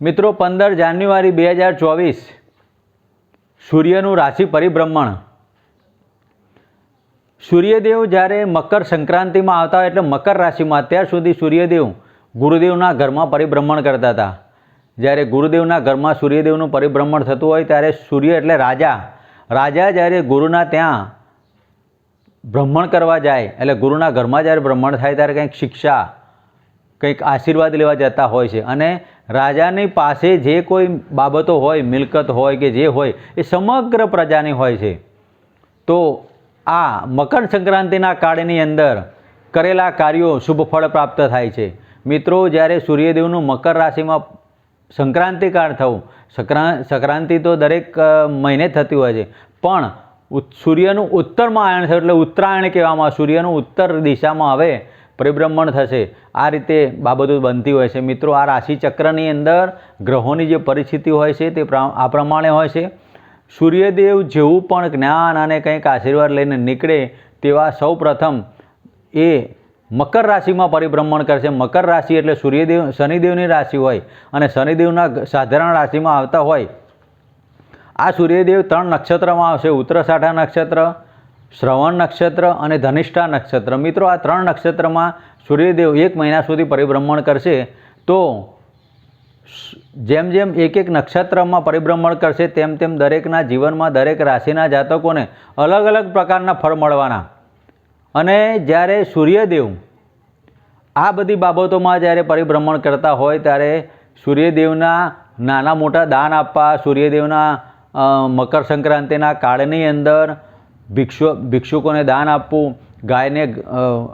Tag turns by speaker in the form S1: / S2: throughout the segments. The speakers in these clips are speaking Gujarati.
S1: મિત્રો, પંદર જાન્યુઆરી બે હજાર ચોવીસ સૂર્યનું રાશિ પરિભ્રમણ. સૂર્યદેવ જ્યારે મકર સંક્રાંતિમાં આવતા હોય એટલે મકર રાશિમાં અત્યાર સુધી સૂર્યદેવ ગુરુદેવના ઘરમાં પરિભ્રમણ કરતા હતા. જ્યારે ગુરુદેવના ઘરમાં સૂર્યદેવનું પરિભ્રમણ થતું હોય ત્યારે સૂર્ય એટલે રાજા. રાજા જ્યારે ગુરુના ત્યાં ભ્રમણ કરવા જાય, એટલે ગુરુના ઘરમાં જ્યારે ભ્રમણ થાય ત્યારે કંઈક શિક્ષા, કંઈક આશીર્વાદ લેવા જતા હોય છે. અને રાજાની પાસે જે કોઈ બાબતો હોય, મિલકત હોય કે જે હોય, એ સમગ્ર પ્રજાની હોય છે. તો આ મકર સંક્રાંતિના કાળની અંદર કરેલા કાર્યો શુભ ફળ પ્રાપ્ત થાય છે. મિત્રો, જ્યારે સૂર્યદેવનું મકર રાશિમાં સંક્રાંતિકાળ થવું, સંક્રાં, સંક્રાંતિ તો દરેક મહિને થતી હોય છે. પણ સૂર્યનું ઉત્તરમાં આયન થયું એટલે ઉત્તરાયણ કહેવામાં સૂર્યનું ઉત્તર દિશામાં હવે પરિભ્રમણ થશે. આ રીતે બાબતો બનતી હોય છે. મિત્રો, આ રાશિચક્રની અંદર ગ્રહોની જે પરિસ્થિતિ હોય છે તે આ પ્રમાણે હોય છે. સૂર્યદેવ જેવું પણ જ્ઞાન અને કંઈક આશીર્વાદ લઈને નીકળે તેવા સૌ પ્રથમ એ મકર રાશિમાં પરિભ્રમણ કરશે. મકર રાશિ એટલે સૂર્યદેવ, શનિદેવની રાશિ હોય અને શનિદેવના સાધારણ રાશિમાં આવતા હોય. આ સૂર્યદેવ ત્રણ નક્ષત્રમાં આવશે. ઉત્તરસાઠા નક્ષત્ર શ્રવણ નક્ષત્ર અને ધનિષ્ઠા નક્ષત્ર. મિત્રો, આ ત્રણ નક્ષત્રમાં સૂર્યદેવ એક મહિના સુધી પરિભ્રમણ કરશે. તો જેમ જેમ એક એક નક્ષત્રમાં પરિભ્રમણ કરશે, તેમ તેમ દરેકના જીવનમાં દરેક રાશિના જાતકોને અલગ અલગ પ્રકારના ફળ મળવાના. અને જ્યારે સૂર્યદેવ આ બધી બાબતોમાં જ્યારે પરિભ્રમણ કરતા હોય, ત્યારે સૂર્યદેવના નાના મોટા દાન આપવા, સૂર્યદેવના મકર સંક્રાંતિના કાળની અંદર ભિક્ષુ, ભિક્ષુકોને દાન આપવું, ગાયને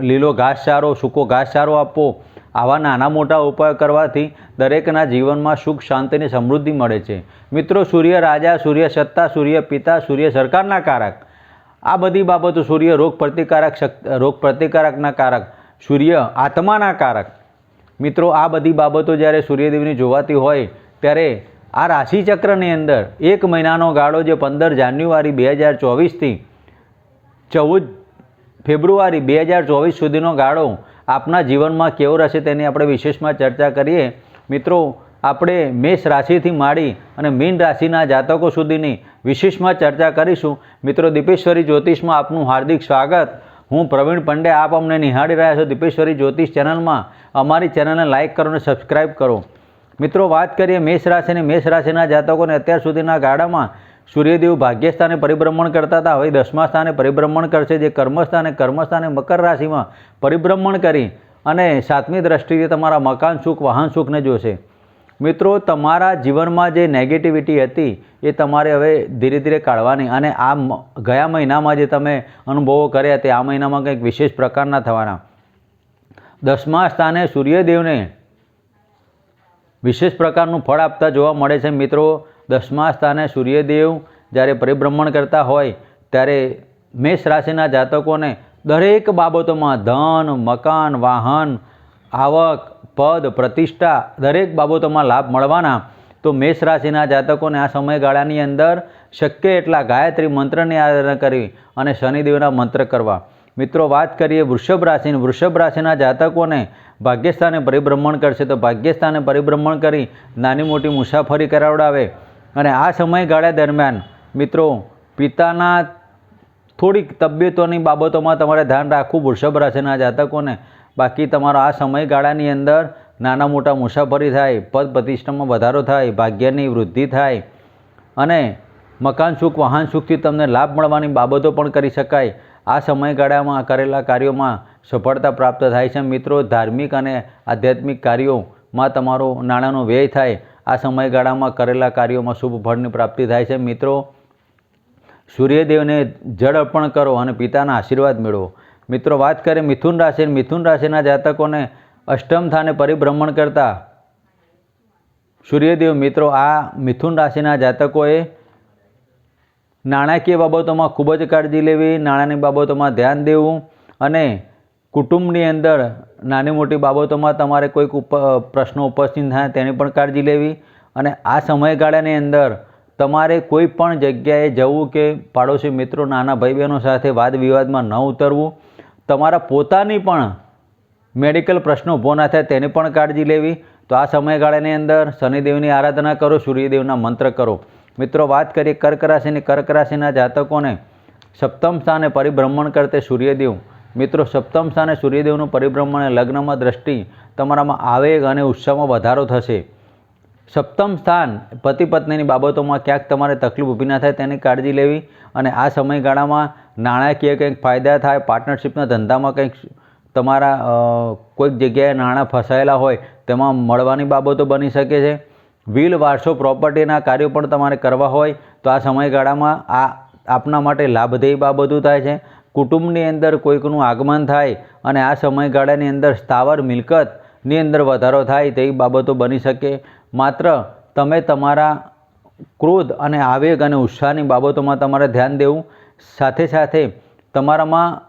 S1: લીલો ઘાસચારો, સૂકો ઘાસચારો આપવો, આવા નાના મોટા ઉપાયો કરવાથી દરેકના જીવનમાં સુખ, શાંતિની સમૃદ્ધિ મળે છે. મિત્રો, સૂર્ય રાજા, સૂર્ય સત્તા, સૂર્ય પિતા, સૂર્ય સરકારના કારક. આ બધી બાબતો સૂર્ય રોગ પ્રતિકારક રોગ પ્રતિકારકના કારક, સૂર્ય આત્માના કારક. મિત્રો, આ બધી બાબતો જ્યારે સૂર્યદેવની જોવાતી હોય, ત્યારે આ રાશિચક્રની અંદર એક મહિનાનો ગાળો જે પંદર જાન્યુઆરી બે હજાર ચોવીસથી ચૌદ ફેબ્રુઆરી બે હજાર ચોવીસ સુધીનો ગાળો આપના જીવનમાં કેવો રહેશે તેની આપણે વિશેષમાં ચર્ચા કરીએ. મિત્રો, આપણે મેષ રાશિથી માંડી અને મીન રાશિના જાતકો સુધીની વિશેષમાં ચર્ચા કરીશું. મિત્રો, દીપેશ્વરી જ્યોતિષમાં આપનું હાર્દિક સ્વાગત. હું પ્રવીણ પંડે આપ અમને નિહાળી રહ્યા છો દીપેશ્વરી જ્યોતિષ ચેનલમાં. અમારી ચેનલને લાઇક કરો અને સબસ્ક્રાઈબ કરો. મિત્રો, વાત કરીએ મેષ રાશિની. મેષ રાશિના જાતકોને અત્યાર સુધીના ગાળામાં સૂર્યદેવ ભાગ્યસ્થાને પરિભ્રમણ કરતા હતા. હવે દસમા સ્થાને પરિભ્રમણ કરશે, જે કર્મસ્થાને કર્મસ્થાને મકર રાશિમાં પરિભ્રમણ કરી અને સાતમી દ્રષ્ટિથી તમારા મકાન સુખ, વાહન સુખને જોશે. મિત્રો, તમારા જીવનમાં જે નેગેટિવિટી હતી, એ તમારે હવે ધીરે ધીરે કાઢવાની અને આ ગયા મહિનામાં જે તમે અનુભવો કર્યા તે આ મહિનામાં કંઈક વિશેષ પ્રકારના થવાના. દસમા સ્થાને સૂર્યદેવને વિશેષ પ્રકારનું ફળ આપતા જોવા મળે છે મિત્રો. દસમા સ્થાને સૂર્યદેવ જ્યારે પરિભ્રમણ કરતા હોય, ત્યારે મેષ રાશિના જાતકોને દરેક બાબતોમાં ધન, મકાન, વાહન, આવક, પદ, પ્રતિષ્ઠા દરેક બાબતોમાં લાભ મળવાના. તો મેષ રાશિના જાતકોને આ સમયગાળાની અંદર શક્ય એટલા ગાયત્રી મંત્રની આરાધના કરવી અને શનિદેવના મંત્ર કરવા. મિત્રો, વાત કરીએ વૃષભ રાશિની. વૃષભ રાશિના જાતકોને ભાગ્યસ્થાને પરિભ્રમણ કરશે. તો ભાગ્યસ્થાને પરિભ્રમણ કરી નાની મોટી મુસાફરી કરાવડાવે. અને આ સમયગાળા દરમિયાન મિત્રો, પિતાના થોડીક તબિયતોની બાબતોમાં તમારે ધ્યાન રાખવું વૃષભ રાશિના જાતકોને. બાકી તમારો આ સમયગાળાની અંદર નાના મોટા મુસાફરી થાય, પદ પ્રતિષ્ઠામાં વધારો થાય, ભાગ્યની વૃદ્ધિ થાય અને મકાન સુખ, વાહન સુખથી તમને લાભ મળવાની બાબતો પણ કરી શકાય. આ સમયગાળામાં કરેલા કાર્યોમાં સફળતા પ્રાપ્ત થાય છે મિત્રો. ધાર્મિક અને આધ્યાત્મિક કાર્યોમાં તમારો નાણાંનો વ્યય થાય આ સમયગાળામાં કરેલા કાર્યોમાં શુભ ફળની પ્રાપ્તિ થાય છે. મિત્રો, સૂર્યદેવને જળ અર્પણ કરો અને પિતાના આશીર્વાદ મેળવો. મિત્રો, વાત કરીએ મિથુન રાશિ મિથુન રાશિના જાતકોને અષ્ટમ સ્થાને પરિભ્રમણ કરતા સૂર્યદેવ, મિત્રો, આ મિથુન રાશિના જાતકોએ નાણાકીય બાબતોમાં ખૂબ જ કાળજી લેવી, નાણાંની બાબતોમાં ધ્યાન દેવું અને કુટુંબની અંદર નાની મોટી બાબતોમાં તમારે કોઈક ઉપ, પ્રશ્નો ઉપસ્થિત થાય તેની પણ કાળજી લેવી અને આ સમયગાળાની અંદર તમારે કોઈ પણ જગ્યાએ જવું કે પાડોશી મિત્રો, નાના ભાઈ બહેનો સાથે વાદ વિવાદમાં ન ઉતરવું. તમારા પોતાની પણ મેડિકલ પ્રશ્નો ઊભો ના થાય તેની પણ કાળજી લેવી. તો આ સમયગાળાની અંદર શનિદેવની આરાધના કરો, સૂર્યદેવના મંત્ર કરો. મિત્રો, વાત કરીએ કર્ક રાશિની. કર્ક રાશિના જાતકોને સપ્તમ સ્થાને પરિભ્રમણ કરતે સૂર્યદેવ મિત્રો, સપ્તમ સ્થાને સૂર્યદેવનું પરિભ્રમણ લગ્નમાં દ્રષ્ટિ તમારામાં આવેગ અને ઉત્સાહમાં વધારો થશે. સપ્તમ સ્થાન પતિ પત્નીની બાબતોમાં ક્યાંક તમારે તકલીફ ઊભી ના થાય તેની કાળજી લેવી અને આ સમયગાળામાં નાણાકીય કંઈક ફાયદા થાય પાર્ટનરશિપના ધંધામાં કંઈક તમારા કોઈક જગ્યાએ નાણાં ફસાયેલા હોય તેમાં મળવાની બાબતો બની શકે છે. વ્હીલ વારસો પ્રોપર્ટીના કાર્યો પણ તમારે કરવા હોય તો આ સમયગાળામાં આ આપના માટે લાભદેય બાબતો થાય છે. કુટુંબની અંદર કોઈકનું આગમન થાય અને આ સમયગાળાની અંદર સ્થાવર મિલકતની અંદર વધારો થાય તેવી બાબતો બની શકે. માત્ર તમે તમારા ક્રોધ અને આવેગ અને ઉત્સાહની બાબતોમાં તમારે ધ્યાન દેવું. સાથે સાથે તમારામાં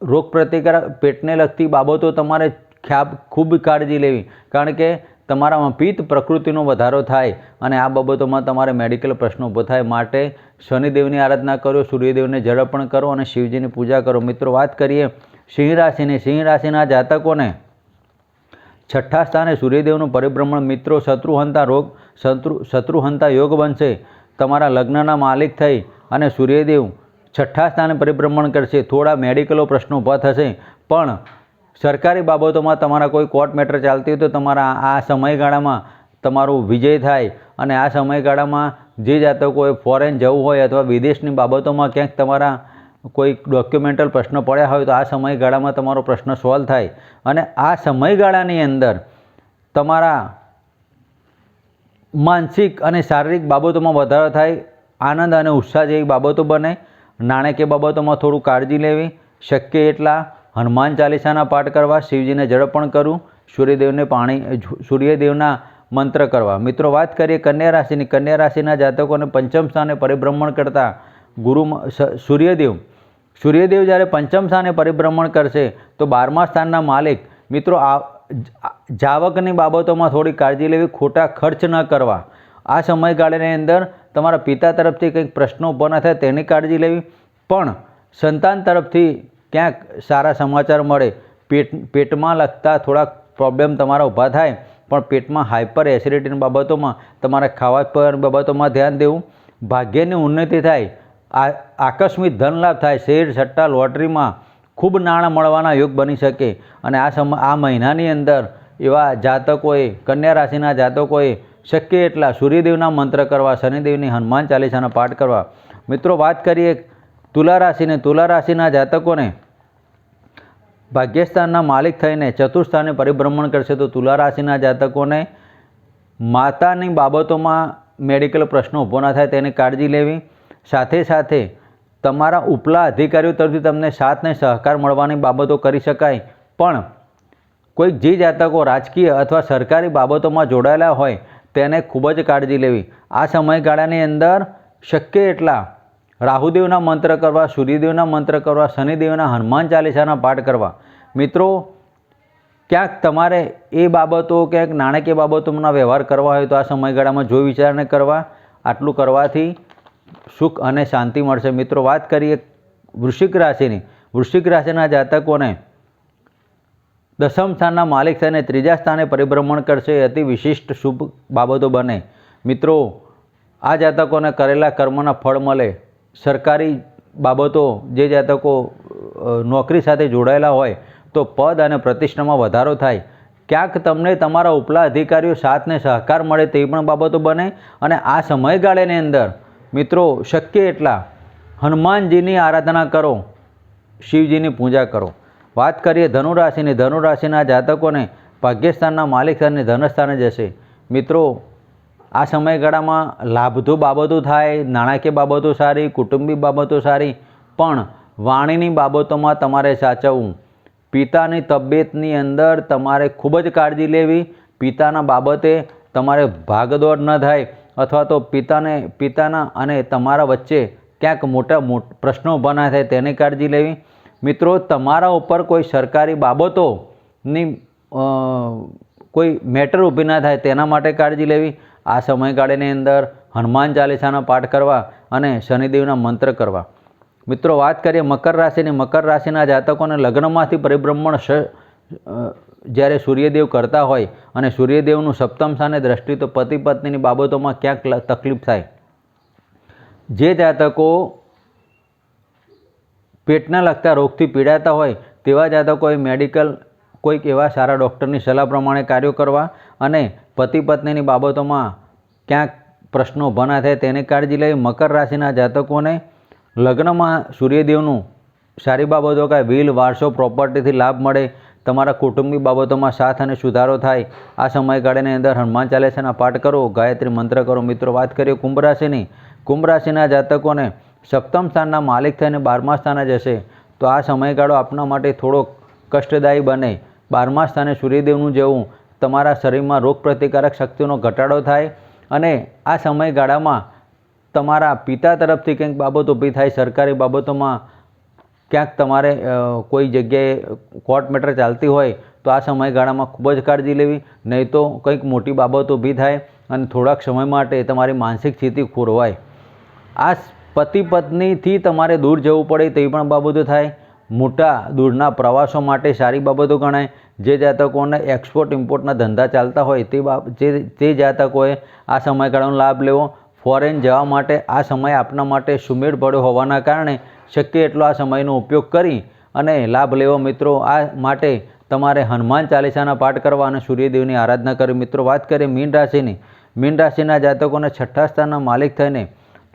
S1: રોગ પ્રતિકારક પેટને લગતી બાબતો તમારે ખ્યાબ ખૂબ કાળજી લેવી. કારણ કે તમારામાં પિત્ત પ્રકૃતિનો વધારો થાય અને આ બાબતોમાં તમારે મેડિકલ પ્રશ્નો ઊભો થાય. માટે શનિદેવની આરાધના કરો, સૂર્યદેવને જળ કરો અને શિવજીની પૂજા કરો. મિત્રો, વાત કરીએ સિંહ રાશિની. સિંહ રાશિના જાતકોને છઠ્ઠા સ્થાને સૂર્યદેવનું પરિભ્રમણ. મિત્રો, શત્રુહંતા રોગ, શત્રુ, શત્રુહંતા યોગ બનશે. તમારા લગ્નના માલિક થઈ અને સૂર્યદેવ છઠ્ઠા સ્થાને પરિભ્રમણ કરશે. થોડા મેડિકલો પ્રશ્નો ઊભા થશે. પણ સરકારી બાબતોમાં તમારા કોઈ કોર્ટ મેટર ચાલતી હોય તો તમારા આ સમયગાળામાં તમારું વિજય થાય અને આ સમયગાળામાં જે જાતકોએ ફોરેન જવું હોય અથવા વિદેશની બાબતોમાં ક્યાંક તમારા કોઈ ડોક્યુમેન્ટલ પ્રશ્ન પડ્યા હોય તો આ સમયગાળામાં તમારો પ્રશ્ન સોલ્વ થાય. અને આ સમયગાળાની અંદર તમારા માનસિક અને શારીરિક બાબતોમાં વધારો થાય, આનંદ અને ઉત્સાહ જેવી બાબતો બને, નાણાકીય બાબતોમાં થોડું કાળજી લેવી, શક્ય એટલા હનુમાન ચાલીસાના પાઠ કરવા, શિવજીને જળપણ કરવું, સૂર્યદેવને પાણી, સૂર્યદેવના મંત્ર કરવા. મિત્રો, વાત કરીએ કન્યા રાશિની. કન્યા રાશિના જાતકોને પંચમ સ્થાને પરિભ્રમણ કરતા ગુરુ સૂર્યદેવ. સૂર્યદેવ જ્યારે પંચમ સ્થાને પરિભ્રમણ કરશે, તો બારમા સ્થાનના માલિક, મિત્રો, આ જાવકની બાબતોમાં થોડી કાળજી લેવી, ખોટા ખર્ચ ન કરવા. આ સમયગાળાની અંદર તમારા પિતા તરફથી કંઈક પ્રશ્નો ઊભા ન થાય તેની કાળજી લેવી. પણ સંતાન તરફથી ક્યાંક સારા સમાચાર મળે. પેટ, પેટમાં લગતા થોડાક પ્રોબ્લેમ તમારા ઊભા થાય. પણ પેટમાં હાઇપર એસિડિટીની બાબતોમાં તમારે ખાવા પીવાની બાબતોમાં ધ્યાન દેવું. ભાગ્યની ઉન્નતિ થાય, આ આકસ્મિક ધનલાભ થાય, શેર, સટ્ટા, લોટરીમાં ખૂબ નાણાં મળવાના યોગ બની શકે. અને આ સમ આ મહિનાની અંદર એવા જાતકોએ, કન્યા રાશિના જાતકોએ શક્ય એટલા સૂર્યદેવના મંત્ર કરવા, શનિદેવની હનુમાન ચાલીસાના પાઠ કરવા. મિત્રો, વાત કરીએ તુલા રાશિને. તુલા રાશિના જાતકોને ભાગ્યસ્થાનના માલિક થઈને ચતુર્સ્થાને પરિભ્રમણ કરશે તો તુલા રાશિના જાતકોને માતાની બાબતોમાં મેડિકલ પ્રશ્નો ઊભો ના થાય તેની કાળજી લેવી. સાથે સાથે તમારા ઉપલા અધિકારીઓ તરફથી તમને સાથને સહકાર મળવાની બાબતો કરી શકાય. પણ કોઈક જે જાતકો રાજકીય અથવા સરકારી બાબતોમાં જોડાયેલા હોય તેને ખૂબ જ કાળજી લેવી. આ સમયગાળાની અંદર શક્ય એટલા રાહુદેવના મંત્ર કરવા, સૂર્યદેવના મંત્ર કરવા, શનિદેવના હનુમાન ચાલીસાના પાઠ કરવા. મિત્રો, ક્યાંક તમારે એ બાબતો, ક્યાંક નાણાકીય બાબતોના વ્યવહાર કરવા હોય તો આ સમયગાળામાં જોઈ વિચારને કરવા, આટલું કરવાથી સુખ અને શાંતિ મળશે. મિત્રો, વાત કરીએ વૃશ્ચિક રાશિની. વૃશ્ચિક રાશિના જાતકોને દસમ સ્થાનના માલિક થઈને ત્રીજા સ્થાને પરિભ્રમણ કરશે. અતિ વિશિષ્ટ શુભ બાબતો બને. મિત્રો, આ જાતકોને કરેલા કર્મના ફળ મળે. સરકારી બાબતો જે જાતકો નોકરી સાથે જોડાયેલા હોય, તો પદ અને પ્રતિષ્ઠામાં વધારો થાય. ક્યાંક તમને તમારા ઉપલા અધિકારીઓ સાથને સહકાર મળે તે પણ બાબતો બને અને આ સમયગાળાની અંદર, મિત્રો, શક્ય એટલા હનુમાનજીની આરાધના કરો, શિવજીની પૂજા કરો. વાત કરીએ ધનુરાશિની, ધનુરાશિના જાતકોને, ભાગ્યસ્થાનના માલિક સ્થાને ધનસ્થાને જશે. મિત્રો આ સમયગાળામાં લાભતો બાબતો થાય, નાણાકીય બાબતો સારી, કુટુંબી બાબતો સારી, પણ વાણીની બાબતોમાં તમારે સાચવવું. પિતાની તબિયતની અંદર તમારે ખૂબ જ કાળજી લેવી. પિતાના બાબતે તમારે ભાગદોડ ન થાય અથવા તો પિતાને, પિતાના અને તમારા વચ્ચે ક્યાંક મોટા પ્રશ્નો ઊભા ના થાય તેની કાળજી લેવી. મિત્રો, તમારા ઉપર કોઈ સરકારી બાબતોની કોઈ મેટર ઊભી ના થાય તેના માટે કાળજી લેવી. આ સમયગાળાની અંદર હનુમાન ચાલીસાનો પાઠ કરવા અને શનિદેવના મંત્ર કરવા. મિત્રો, વાત કરીએ મકર રાશિની. મકર રાશિના જાતકોને લગ્નમાંથી પરિભ્રમણ જ્યારે સૂર્યદેવ કરતા હોય અને સૂર્યદેવનું સપ્તમ સ્થાને દ્રષ્ટિ, તો પતિ પત્નીની બાબતોમાં ક્યાંક તકલીફ થાય. જે જાતકો પેટના લગતા રોગથી પીડાતા હોય, તેવા જાતકોએ મેડિકલ, કોઈક એવા સારા ડૉક્ટરની સલાહ પ્રમાણે કાર્યો કરવા અને પતિ પત્નીની બાબતોમાં ક્યાંક પ્રશ્નો ઊભા ના થાય તેની કાળજી લઈ મકર રાશિના જાતકોને લગ્નમાં સૂર્યદેવનું સારી બાબતો કાંઈ વ્હીલ વારસો, પ્રોપર્ટીથી લાભ મળે, તમારા કુટુંબી બાબતોમાં સાથ અને સુધારો થાય, આ સમયગાળાની અંદર હનુમાન ચાલીસાના પાઠ કરો, ગાયત્રી મંત્ર કરો. મિત્રો, વાત કરીએ કુંભ રાશિની. કુંભ રાશિના જાતકોને સપ્તમ સ્થાનના માલિક થઈને બારમા સ્થાને જશે. તો આ સમયગાળો આપના માટે થોડો કષ્ટદાયી બને. બારમા સ્થાને સૂર્યદેવનું જેવું તમારા શરીરમાં રોગ પ્રતિકારક શક્તિનો ઘટાડો થાય અને આ સમયગાળામાં તમારા પિતા તરફથી કંઈક બાબત ઊભી થાય, સરકારી બાબતોમાં ક્યાંક તમારે કોઈ જગ્યાએ કોર્ટ મેટર ચાલતી હોય તો આ સમયગાળામાં ખૂબ જ કાળજી લેવી. નહીં તો કંઈક મોટી બાબત ઊભી થાય અને થોડાક સમય માટે તમારી માનસિક સ્થિતિ ખોરવાય. આ પતિ પત્નીથી તમારે દૂર જવું પડે તેવી પણ બાબતો થાય. મોટા દૂરના પ્રવાસો માટે સારી બાબતો ગણાય. જે જાતકોને એક્સપોર્ટ ઇમ્પોર્ટના ધંધા ચાલતા હોય તે બાબ તે જાતકોએ આ સમયગાળાનો લાભ લેવો. ફોરેન જવા માટે આ સમય આપના માટે સુમેળ પડ્યો હોવાના કારણે શક્ય એટલો આ સમયનો ઉપયોગ કરી અને લાભ લેવો. મિત્રો, આ માટે તમારે હનુમાન ચાલીસાના પાઠ કરવા અને સૂર્યદેવની આરાધના કરી મિત્રો, વાત કરીએ મીન રાશિની. મીન રાશિના જાતકોને છઠ્ઠા સ્થાનના માલિક થઈને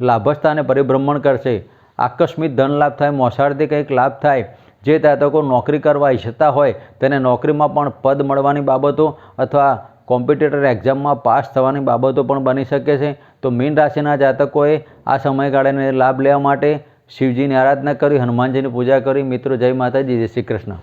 S1: લાભસ્થાને પરિભ્રમણ કરશે. આકસ્મિક ધન લાભ થાય, મોસાળથી કંઈક લાભ થાય, જે જાતકો નોકરી કરવા ઈચ્છતા હોય, તેને નોકરીમાં પણ પદ મળવાની બાબતો અથવા કોમ્પિટિટર એક્ઝામમાં પાસ થવાની બાબતો પણ બની શકે છે. તો મીન રાશિના જાતકોએ આ સમયગાળાને લાભ લેવા માટે શિવજીની આરાધના કરી, હનુમાનજીની પૂજા કરી. મિત્રો, જય માતાજી, જય શ્રી કૃષ્ણ.